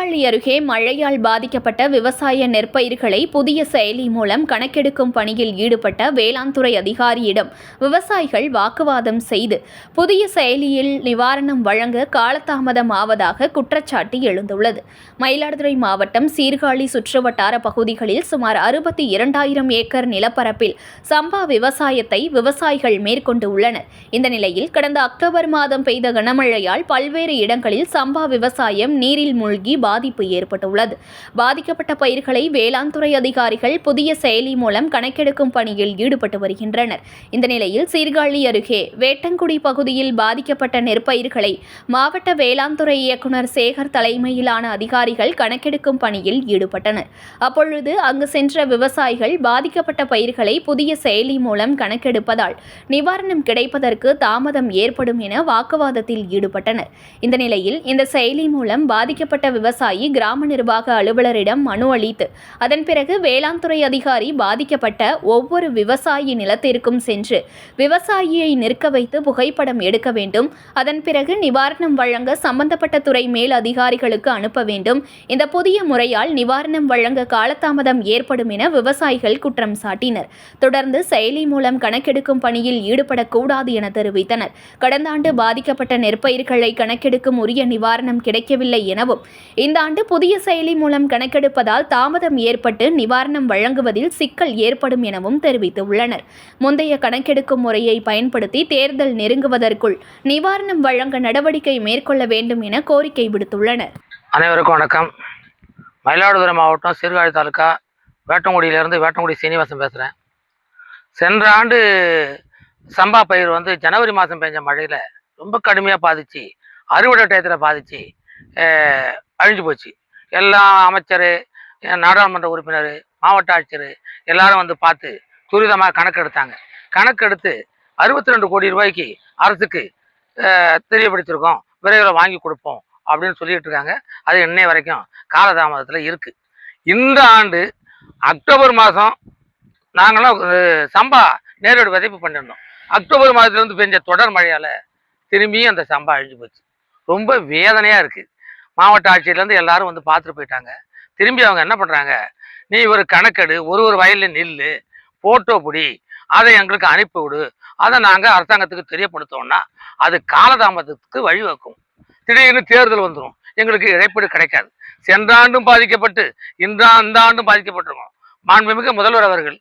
சீர்காழி அருகே மழையால் பாதிக்கப்பட்ட விவசாய நெற்பயிர்களை புதிய செயலி மூலம் கணக்கெடுக்கும் பணியில் ஈடுபட்ட வேளாண்துறை அதிகாரியிடம் விவசாயிகள் வாக்குவாதம் செய்து புதிய செயலியில் நிவாரணம் வழங்க காலதாமதம் ஆவதாக குற்றச்சாட்டு எழுந்துள்ளது. மயிலாடுதுறை மாவட்டம் சீர்காழி சுற்றுவட்டார பகுதிகளில் சுமார் அறுபத்தி இரண்டாயிரம் ஏக்கர் நிலப்பரப்பில் சம்பா விவசாயத்தை விவசாயிகள் மேற்கொண்டு உள்ளனர். இந்த நிலையில் கடந்த அக்டோபர் மாதம் பெய்த கனமழையால் பல்வேறு இடங்களில் சம்பா விவசாயம் நீரில் மூழ்கி பாதிப்பு ஏற்பட்டுள்ளது. பாதிக்கப்பட்ட பயிர்களை வேளாண் துறை அதிகாரிகள் புதிய செயலி மூலம் கணக்கெடுக்கும் பணியில் ஈடுபட்டு வருகின்றனர். இந்த நிலையில் சீர்காழி அருகே வேட்டங்குடி பகுதியில் பாதிக்கப்பட்ட நெற்பயிர்களை மாவட்ட வேளாண் துறை இயக்குநர் சேகர் தலைமையிலான அதிகாரிகள் கணக்கெடுக்கும் பணியில் ஈடுபட்டனர். அப்பொழுது அங்கு சென்ற விவசாயிகள் பாதிக்கப்பட்ட பயிர்களை புதிய செயலி மூலம் கணக்கெடுப்பதால் நிவாரணம் கிடைப்பதற்கு தாமதம் ஏற்படும் என வாக்குவாதத்தில் ஈடுபட்டனர். இந்த நிலையில் இந்த செயலி மூலம் பாதிக்கப்பட்ட விவசாய விவசாயி கிராம நிர்வாக அலுவலரிடம் மனு அளித்து அதன் பிறகு வேளாண் துறை அதிகாரி பாதிக்கப்பட்ட ஒவ்வொரு விவசாயி நிலத்திற்கும் சென்று விவசாயியை நிற்க வைத்து புகைப்படம் எடுக்க வேண்டும். அதன் பிறகு நிவாரணம் வழங்க சம்பந்தப்பட்ட துறை மேல் அதிகாரிகளுக்கு அனுப்ப வேண்டும். இந்த புதிய முறையால் நிவாரணம் வழங்க காலதாமதம் ஏற்படும் என விவசாயிகள் குற்றம் சாட்டினர். தொடர்ந்து செயலி மூலம் கணக்கெடுக்கும் பணியில் ஈடுபடக்கூடாது என தெரிவித்தனர். கடந்த ஆண்டு பாதிக்கப்பட்ட நெற்பயிர்களை கணக்கெடுக்கும் உரிய நிவாரணம் கிடைக்கவில்லை எனவும் இந்த ஆண்டு புதிய செயலி மூலம் கணக்கெடுப்பதால் தாமதம் ஏற்பட்டு நிவாரணம் வழங்குவதில் சிக்கல் ஏற்படும் எனவும் தெரிவித்துள்ளனர். முந்தைய கணக்கெடுக்கும் முறையை பயன்படுத்தி தேர்தல் நெருங்குவதற்குள் நிவாரணம் வழங்க நடவடிக்கை மேற்கொள்ள வேண்டும் என கோரிக்கை விடுத்துள்ளனர். அனைவருக்கும் வணக்கம். மயிலாடுதுறை மாவட்டம் சீர்காழி தாலுக்கா வேட்டங்குடியிலிருந்து வேட்டங்குடி சீனிவாசன் பேசுகிறேன் சென்ற ஆண்டு சம்பா பயிர் வந்து ஜனவரி மாதம் பெஞ்ச மழையில் ரொம்ப கடுமையாக பாதிச்சு அறுவடை டயத்தில் பாதிச்சு அழிஞ்சு போச்சு. எல்லா அமைச்சர் நாடாளுமன்ற உறுப்பினர் மாவட்ட ஆட்சியர் எல்லாரும் வந்து பார்த்து துரிதமாக கணக்கெடுத்தாங்க. கணக்கெடுத்து அறுபத்தி ரெண்டு கோடி ரூபாய்க்கு அரசுக்கு தெரியப்படுத்தியிருக்கோம் விரைவில் வாங்கி கொடுப்போம் அப்படின்னு சொல்லிட்டு இருக்காங்க. அது இன்னை வரைக்கும் காலதாமதத்தில் இருக்குது இந்த ஆண்டு அக்டோபர் மாதம் நாங்களாம் சம்பா நேரடி விதைப்பு பண்ணியிருந்தோம். அக்டோபர் மாதத்துலேருந்து பெஞ்ச தொடர் மழையால் திரும்பியும் அந்த சம்பா அழிஞ்சு போச்சு. ரொம்ப வேதனையாக இருக்குது மாவட்ட ஆட்சியிலேருந்து எல்லாரும் வந்து பார்த்துட்டு போயிட்டாங்க. திரும்பி அவங்க என்ன பண்ணுறாங்க நீ ஒரு கணக்கெடு ஒரு ஒரு வயலில் நில்லு ஃபோட்டோ பிடி அதை எங்களுக்கு அனுப்பி விடு. அதை நாங்கள் அரசாங்கத்துக்கு தெரியப்படுத்தோம்னா அது காலதாமதத்துக்கு வழிவகுக்கும். திடீர்னு தேர்தல் வந்துடும் எங்களுக்கு இழப்பீடு கிடைக்காது. சென்ற ஆண்டும் பாதிக்கப்பட்டு இந்த இந்த ஆண்டும் பாதிக்கப்பட்டிருக்கோம். மாண்புமிகு முதல்வர் அவர்கள்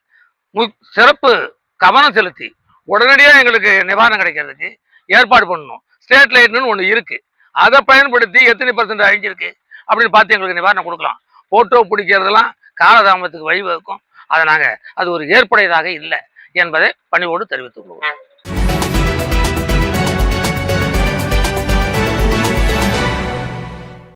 மு- சிறப்பு கவனம் செலுத்தி உடனடியாக எங்களுக்கு நிவாரணம் கிடைக்கிறதுக்கு ஏற்பாடு பண்ணணும். ஸ்டேட் லைட்னு ஒன்று இருக்குது அதை பயன்படுத்தி எத்தனை பர்சன்ட் அழிஞ்சிருக்கு? அப்படின்னு பார்த்து எங்களுக்கு நிவாரணம் கொடுக்கலாம். ஃபோட்டோ பிடிக்கிறதெல்லாம் காலதாமத்துக்கு வழிவகுக்கும். அதை நாங்கள் அது ஒரு ஏற்புடையதாக இல்லை என்பதை பணிவோடு தெரிவித்துக் கொள்வோம்.